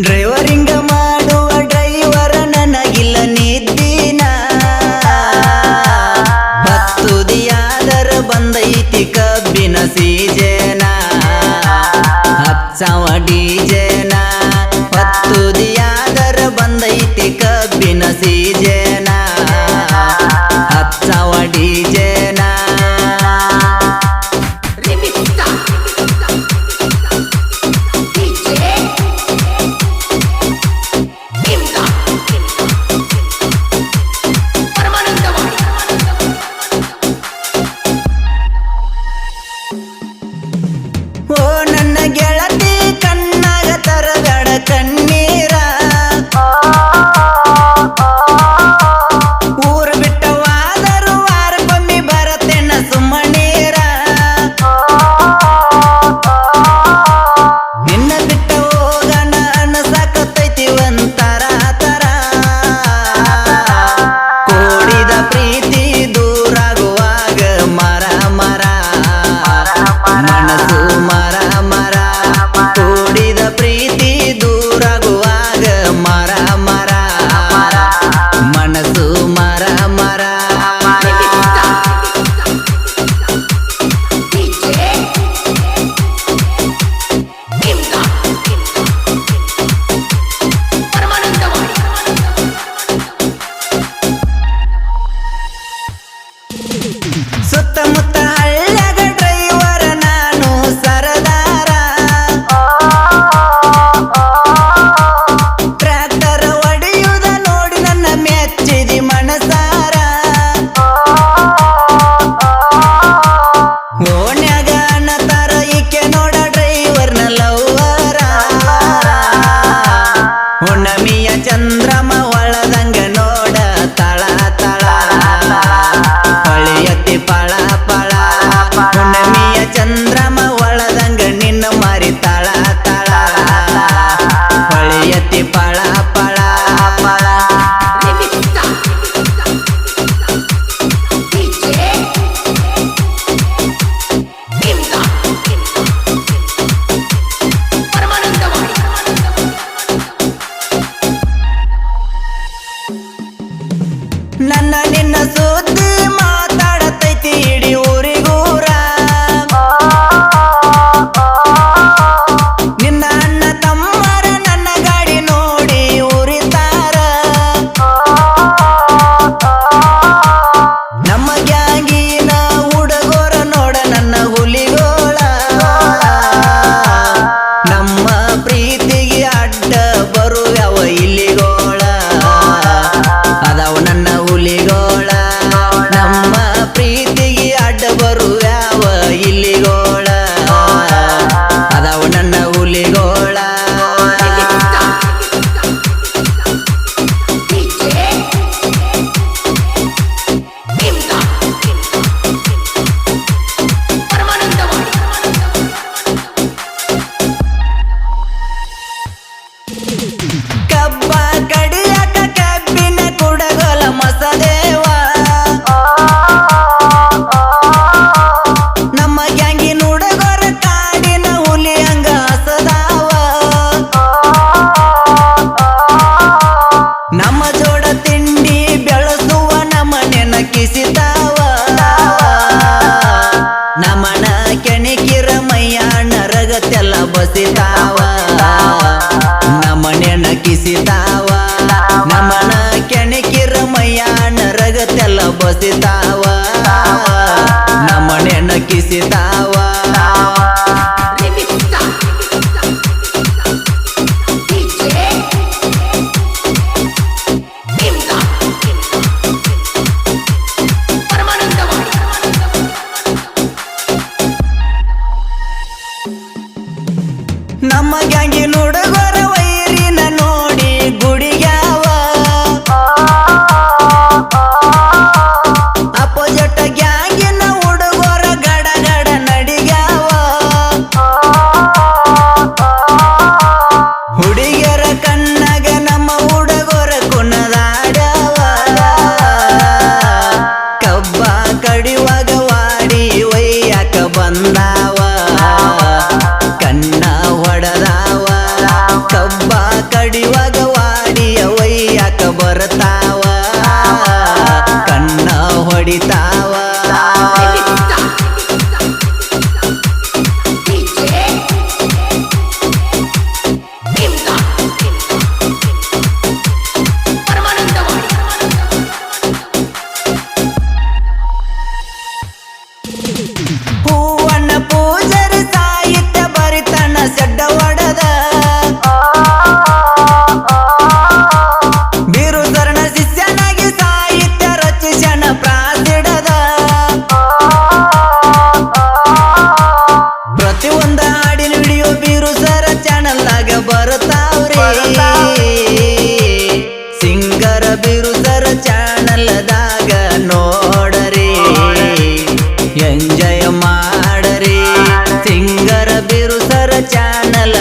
ಡ್ರೈವರಿಂಗ ಮಾಡುವ ಡ್ರೈವರ ನನಗಿಲ್ಲ ನಿದ್ದಿನ. ಹತ್ತುದಿಯಾದರ ಬಂದೈತಿ ಕಬ್ಬಿನ ಸೀಜನ. ಹಚ್ಚವಡಿ ಅಂಟಿಸಿದಾವ ನಮನ ಕೆಣಕಿರ ನರಗ ತೆಲ್ಲ ಬಸಿತಾವ. ನಮನೆನ ಕಿಸಿದಾವ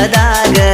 ನೆಲದಾಗ